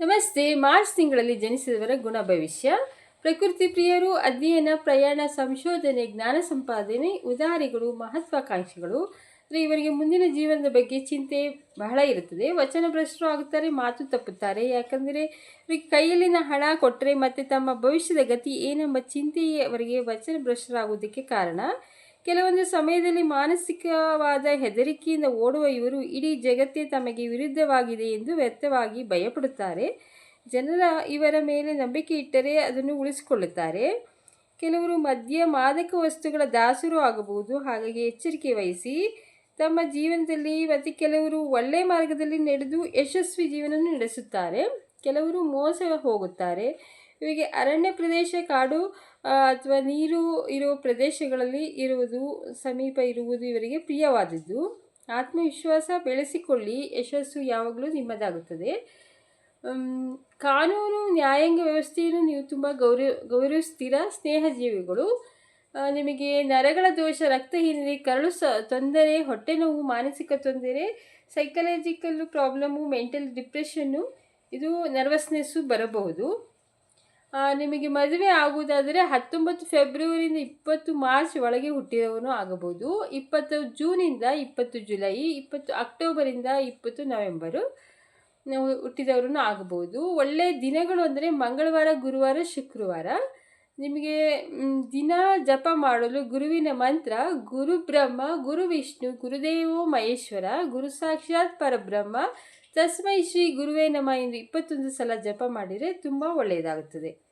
ನಮಸ್ತೆ. ಮಾರ್ಚ್ ತಿಂಗಳಲ್ಲಿ ಜನಿಸಿದವರ ಗುಣ ಭವಿಷ್ಯ. ಪ್ರಕೃತಿ ಪ್ರಿಯರು, ಅಧ್ಯಯನ, ಪ್ರಯಾಣ, ಸಂಶೋಧನೆ, ಜ್ಞಾನ ಸಂಪಾದನೆ, ಉದಾರಿಗಳು, ಮಹತ್ವಾಕಾಂಕ್ಷಿಗಳು. ಅಂದರೆ ಇವರಿಗೆ ಮುಂದಿನ ಜೀವನದ ಬಗ್ಗೆ ಚಿಂತೆ ಬಹಳ ಇರುತ್ತದೆ. ವಚನ ಭ್ರಷ್ಟರು ಆಗುತ್ತಾರೆ, ಮಾತು ತಪ್ಪುತ್ತಾರೆ. ಯಾಕಂದರೆ ಇವರಿಗೆ ಕೈಯಲ್ಲಿನ ಹಣ ಕೊಟ್ಟರೆ ಮತ್ತು ತಮ್ಮ ಭವಿಷ್ಯದ ಗತಿ ಏನೆಂಬ ಚಿಂತೆಯೇ ಅವರಿಗೆ ವಚನ ಭ್ರಷ್ಟರಾಗುವುದಕ್ಕೆ ಕಾರಣ. ಕೆಲವೊಂದು ಸಮಯದಲ್ಲಿ ಮಾನಸಿಕವಾದ ಹೆದರಿಕೆಯಿಂದ ಓಡುವ ಇವರು ಇಡೀ ಜಗತ್ತೇ ತಮಗೆ ವಿರುದ್ಧವಾಗಿದೆ ಎಂದು ವ್ಯರ್ಥವಾಗಿ ಭಯಪಡುತ್ತಾರೆ. ಜನರ ಇವರ ಮೇಲೆ ನಂಬಿಕೆ ಇಟ್ಟರೆ ಅದನ್ನು ಉಳಿಸಿಕೊಳ್ಳುತ್ತಾರೆ. ಕೆಲವರು ಮದ್ಯ, ಮಾದಕ ವಸ್ತುಗಳ ದಾಸರು ಆಗಬಹುದು. ಹಾಗಾಗಿ ಎಚ್ಚರಿಕೆ ವಹಿಸಿ. ತಮ್ಮ ಜೀವನದಲ್ಲಿ ಮತ್ತು ಕೆಲವರು ಒಳ್ಳೆಯ ಮಾರ್ಗದಲ್ಲಿ ನಡೆದು ಯಶಸ್ವಿ ಜೀವನ ನಡೆಸುತ್ತಾರೆ. ಕೆಲವರು ಮೋಸ ಹೋಗುತ್ತಾರೆ. ಇವರಿಗೆ ಅರಣ್ಯ ಪ್ರದೇಶ ಕಾಡು ಅಥವಾ ನೀರು ಇರುವ ಪ್ರದೇಶಗಳಲ್ಲಿ ಇರುವುದು, ಸಮೀಪ ಇರುವುದು ಇವರಿಗೆ ಪ್ರಿಯವಾದದ್ದು. ಆತ್ಮವಿಶ್ವಾಸ ಬೆಳೆಸಿಕೊಳ್ಳಿ, ಯಶಸ್ಸು ಯಾವಾಗಲೂ ನಿಮ್ಮದಾಗುತ್ತದೆ. ಕಾನೂನು, ನ್ಯಾಯಾಂಗ ವ್ಯವಸ್ಥೆಯನ್ನು ನೀವು ತುಂಬ ಗೌರವ ಸ್ಥಿರ ಸ್ನೇಹಜೀವಿಗಳು. ನಿಮಗೆ ನರಗಳ ದೋಷ ರಕ್ತಹೀನತೆ ಕರಳು ಸ, ತೊಂದರೆ, ಹೊಟ್ಟೆ ನೋವು, ಮಾನಸಿಕ ತೊಂದರೆ ಸೈಕಲಾಜಿಕಲ್ ಪ್ರಾಬ್ಲಮ್ಮು ಮೆಂಟಲ್ ಡಿಪ್ರೆಷನ್ನು ಇದು ನರ್ವಸ್ನೆಸ್ಸು ಬರಬಹುದು. ನಿಮಗೆ ಮದುವೆ ಆಗುವುದಾದರೆ ಹತ್ತೊಂಬತ್ತು ಫೆಬ್ರವರಿಯಿಂದ ಇಪ್ಪತ್ತು ಮಾರ್ಚ್ ಒಳಗೆ ಹುಟ್ಟಿದವನು ಆಗಬಹುದು. ಇಪ್ಪತ್ತು ಜೂನಿಂದ ಇಪ್ಪತ್ತು ಜುಲೈ, ಇಪ್ಪತ್ತು ಅಕ್ಟೋಬರಿಂದ ಇಪ್ಪತ್ತು ನವೆಂಬರು ನಾವು ಹುಟ್ಟಿದವರನ್ನು ಆಗಬಹುದು. ಒಳ್ಳೆಯ ದಿನಗಳು ಅಂದರೆ ಮಂಗಳವಾರ, ಗುರುವಾರ, ಶುಕ್ರವಾರ. ನಿಮಗೆ ದಿನ ಜಪ ಮಾಡಲು ಗುರುವಿನ ಮಂತ್ರ ಗುರು ಬ್ರಹ್ಮ, ಗುರು ವಿಷ್ಣು, ಗುರುದೇವೋ ಮಹೇಶ್ವರ, ಗುರು ಸಾಕ್ಷಾತ್ ಪರಬ್ರಹ್ಮ, ತಸ್ಮೈ ಶ್ರೀ ಗುರುವೇ ನಮ ಎಂದು ಇಪ್ಪತ್ತೊಂದು ಸಲ ಜಪ ಮಾಡಿದರೆ ತುಂಬ ಒಳ್ಳೆಯದಾಗುತ್ತದೆ.